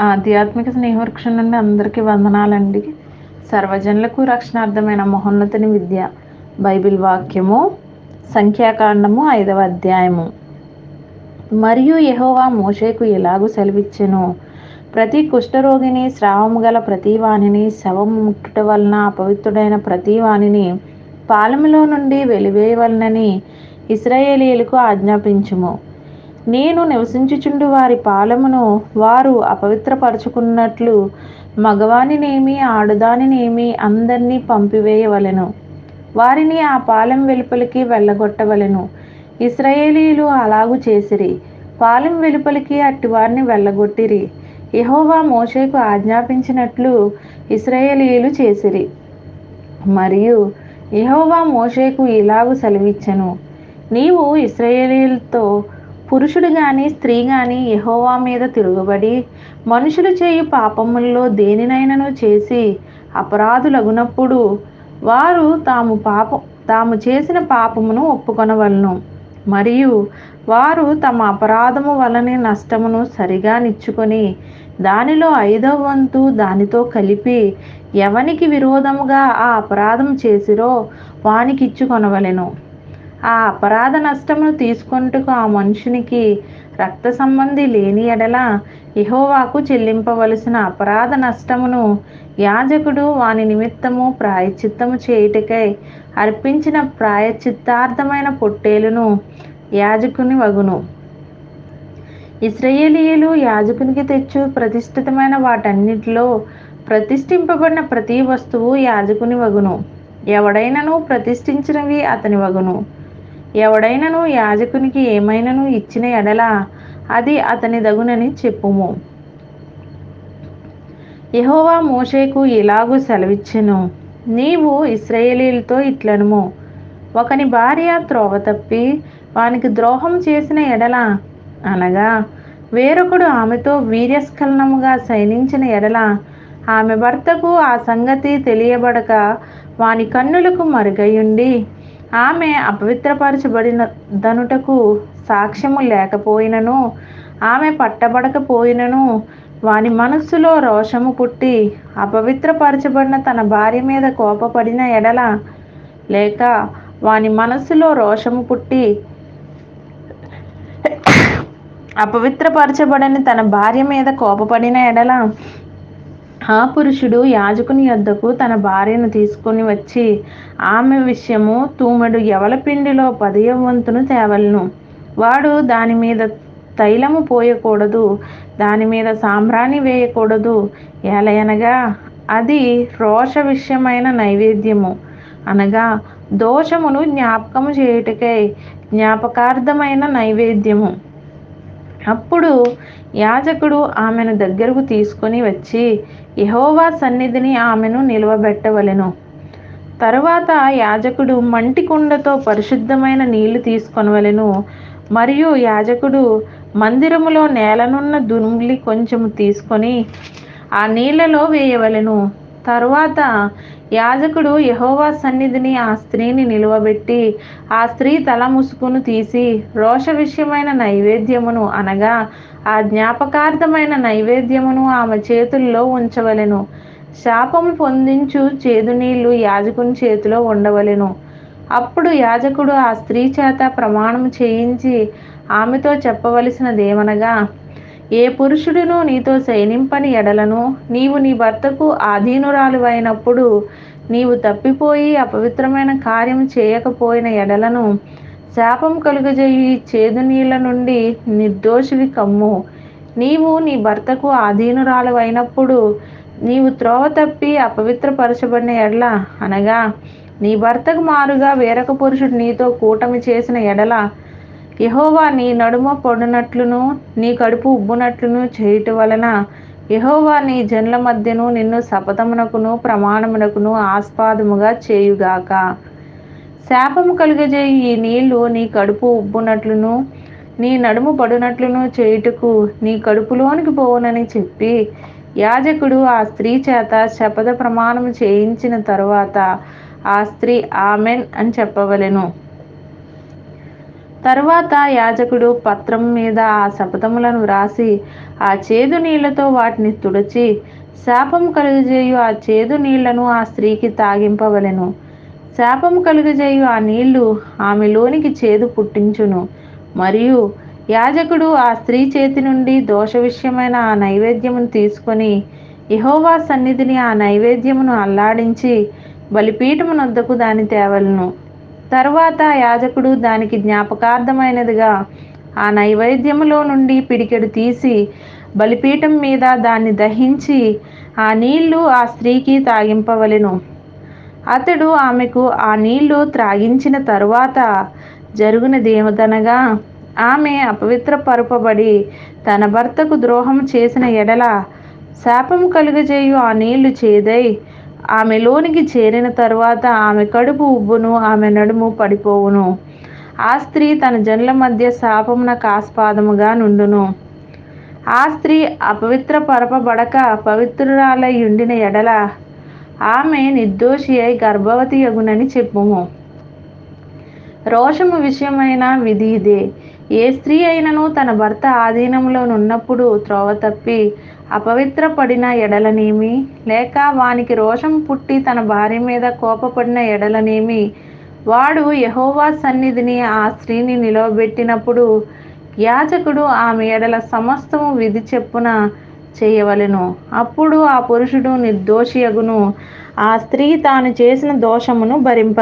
ఆధ్యాత్మిక స్నేహవృక్షం నుండి అందరికీ వందనాలండి. సర్వజనులకు రక్షణార్థమైన మహోన్నతిని విద్య బైబిల్ వాక్యము సంఖ్యాకాండము ఐదవ అధ్యాయము. మరియు యహోవా మోషేకు ఎలాగూ సెలవిచ్చెను? ప్రతి కుష్ఠరోగిని స్రావము గల ప్రతి వానిని శవము ముట్టుట వలన అపవిత్రుడైన ప్రతి వానిని పాలములో నుండి వెలివేయవలనని ఇస్రాయేలీలకు ఆజ్ఞాపించుము. నేను నివసించుచుండు వారి పాలమును వారు అపవిత్రపరచుకున్నట్లు మగవానినేమి ఆడదానినేమి అందరినీ పంపివేయవలెను. వారిని ఆ పాలెం వెలుపలికి వెళ్ళగొట్టవలెను. ఇస్రాయేలీలు అలాగు చేసిరి. పాలెం వెలుపలికి అట్టివారిని వెళ్ళగొట్టిరి. యహోవా మోషేకు ఆజ్ఞాపించినట్లు ఇస్రాయేలీలు చేసిరి. మరియు యహోవా మోషేకు ఇలాగు సెలవిచ్చెను. నీవు ఇస్రాయేలీలతో పురుషుడు గాని స్త్రీ గాని యహోవా మీద తిరుగుబడి మనుషులు చేయు పాపముల్లో దేనినైనను చేసి అపరాధులగునప్పుడు వారు తాము పాప తాము చేసిన పాపమును ఒప్పుకొనవలను. మరియు వారు తమ అపరాధము వలనే నష్టమును సరిగా నిచ్చుకొని దానిలో ఐదవ వంతు దానితో కలిపి ఎవనికి విరోధముగా ఆ అపరాధం చేసిరో వానికి ఇచ్చుకొనవలెను ఆ అపరాధ నష్టమును తీసుకొనుటకు ఆ మనుషునికి రక్త సంబంధి లేని ఎడల ఇహోవాకు చెల్లింపవలసిన అపరాధ నష్టమును యాజకుడు వాని నిమిత్తము ప్రాయచిత్తము చేయుటకై అర్పించిన ప్రాయచిత్తార్థమైన పొట్టేలును యాజకుని వగును. ఇస్రయేలీయులు యాజకునికి తెచ్చు ప్రతిష్ఠితమైన వాటన్నిటిలో ప్రతిష్ఠింపబడిన ప్రతి వస్తువు యాజకుని వగును. ఎవడైనను ప్రతిష్ఠించినవి అతని వగును. ఎవడైనను యాజకునికి ఏమైనను ఇచ్చిన ఎడల అది అతని దగునని చెప్పుము. యహోవా మోషేకు ఇలాగూ సెలవిచ్చెను. నీవు ఇస్రాయేలీలతో ఇట్లనుము. ఒకని భార్య త్రోవ తప్పి వానికి ద్రోహం చేసిన ఎడల అనగా వేరొకడు ఆమెతో వీర్యస్ఖలనముగా శయనించిన ఎడల ఆమె భర్తకు ఆ సంగతి తెలియబడక వాని కన్నులకు మరుగయుండి ఆమె అపవిత్రపరచబడిన దనుటకు సాక్ష్యము లేకపోయినను ఆమె పట్టబడకపోయినను వాని మనస్సులో రోషము పుట్టి అపవిత్రపరచబడిన తన భార్య మీద కోపపడిన ఎడల లేక వాని మనస్సులో రోషము పుట్టి అపవిత్రపరచబడని తన భార్య మీద కోపపడిన ఎడల ఆ పురుషుడు యాజకుని యొద్దకు తన భార్యను తీసుకొని వచ్చి ఆమె విషయము తూమెడు ఎవల పిండిలో పదియ వంతును తేవలను? వాడు దాని మీద తైలము పోయకూడదు దాని మీద సాంబ్రాణి వేయకూడదు. ఎలయనగా అది రోష విషయమైన నైవేద్యము. అనగా దోషమును జ్ఞాపకము చేయుటకై జ్ఞాపకార్థమైన నైవేద్యము. అప్పుడు యాజకుడు ఆమెను దగ్గరకు తీసుకొని వచ్చి యహోవా సన్నిధిని ఆమెను నిలవబెట్టవలెను. తరువాత యాజకుడు మంటి కుండతో పరిశుద్ధమైన నీళ్ళు తీసుకొనవలెను. మరియు యాజకుడు మందిరములో నేలనున్న దుమ్లి కొంచెము తీసుకొని ఆ నీళ్ళలో వేయవలెను. తరువాత యాజకుడు యహోవా సన్నిధిని ఆ స్త్రీని నిలువబెట్టి ఆ స్త్రీ తల ముసుకును తీసి రోష విషయమైన నైవేద్యమును అనగా ఆ జ్ఞాపకార్థమైన నైవేద్యమును ఆమె చేతుల్లో ఉంచవలెను. శాపము పొందించు చేదు నీళ్ళు యాజకుని చేతిలో ఉండవలెను. అప్పుడు యాజకుడు ఆ స్త్రీ చేత ప్రమాణం చేయించి ఆమెతో చెప్పవలసినదేమనగా ఏ పురుషుడును నీతో శయనింపని ఎడలను నీవు నీ భర్తకు ఆధీనురాలువైనప్పుడు నీవు తప్పిపోయి అపవిత్రమైన కార్యం చేయకపోయిన ఎడలను శాపం కలుగజేయి చేదు నీళ్ళ నుండి నిర్దోషివి కమ్ము. నీవు నీ భర్తకు ఆధీనురాలువైనప్పుడు నీవు త్రోవ తప్పి అపవిత్రపరచబడిన ఎడల అనగా నీ భర్తకు మారుగా వేరొక పురుషుడు నీతో కూటమి చేసిన ఎడల యహోవా నీ నడుమ పొడినట్లును నీ కడుపు ఉబ్బునట్లును చేయుట వలన యహోవా నీ జన్ల మధ్యను నిన్ను శపథమునకును ప్రమాణమునకును ఆస్పాదముగా చేయుగాక. శాపము కలుగజేయి ఈ నీళ్ళు నీ కడుపు ఉబ్బునట్లును నీ నడుము పడునట్లును చేయుటకు నీ కడుపులోనికి పోవునని చెప్పి యాజకుడు ఆ స్త్రీ చేత శపథ ప్రమాణము చేయించిన తరువాత ఆ స్త్రీ ఆమెన్ అని చెప్పవలెను. తరువాత యాజకుడు పత్రం మీద ఆ శపథములను వ్రాసి ఆ చేదు నీళ్ళతో వాటిని తుడిచి శాపం కలుగజేయు ఆ చేదు నీళ్ళను ఆ స్త్రీకి తాగింపవలెను. శాపం కలుగజేయు ఆ నీళ్ళు ఆమెలోనికి చేదు పుట్టించును. మరియు యాజకుడు ఆ స్త్రీ చేతి నుండి దోష విషయమైన ఆ నైవేద్యమును తీసుకొని యహోవా సన్నిధిని ఆ నైవేద్యమును అల్లాడించి బలిపీఠమునొద్దకు దాని తేవలను. తర్వాత యాజకుడు దానికి జ్ఞాపకార్థమైనదిగా ఆ నైవేద్యములో నుండి పిడికెడు తీసి బలిపీఠం మీద దాన్ని దహించి ఆ నీళ్ళు ఆ స్త్రీకి తాగింపవలెను. అతడు ఆమెకు ఆ నీళ్ళు త్రాగించిన తరువాత జరుగునదేమదనగా ఆమె అపవిత్ర పరుపబడి తన భర్తకు ద్రోహం చేసిన ఎడల శాపం కలుగజేయు ఆ నీళ్ళు చేదై ఆమెలోనికి చేరిన తరువాత ఆమె కడుపు ఉబ్బును ఆమె నడుము పడిపోవును. ఆ స్త్రీ తన జనుల మధ్య శాపమునకు ఆస్పాదముగా నుండును. ఆ స్త్రీ అపవిత్ర పరపబడక పవిత్రురాలై ఉండిన ఎడల ఆమె నిర్దోషి అయి గర్భవతి యగునని చెప్పుము. రోషము విషయమైన విధి ఇదే. ఏ స్త్రీ అయినను తన భర్త ఆధీనంలో ఉన్నప్పుడు త్రోవ తప్పి అపవిత్రపడిన ఎడలనేమి? లేక వానికి రోషం పుట్టి తన భార్య మీద కోపపడిన ఎడలనేమి? వాడు యహోవా సన్నిధిని ఆ స్త్రీని నిలవబెట్టినప్పుడు యాజకుడు ఆమె ఎడల సమస్తము విధి చెప్పున చేయవలెను. అప్పుడు ఆ పురుషుడు నిర్దోషియగును. ఆ స్త్రీ తాను చేసిన దోషమును భరింప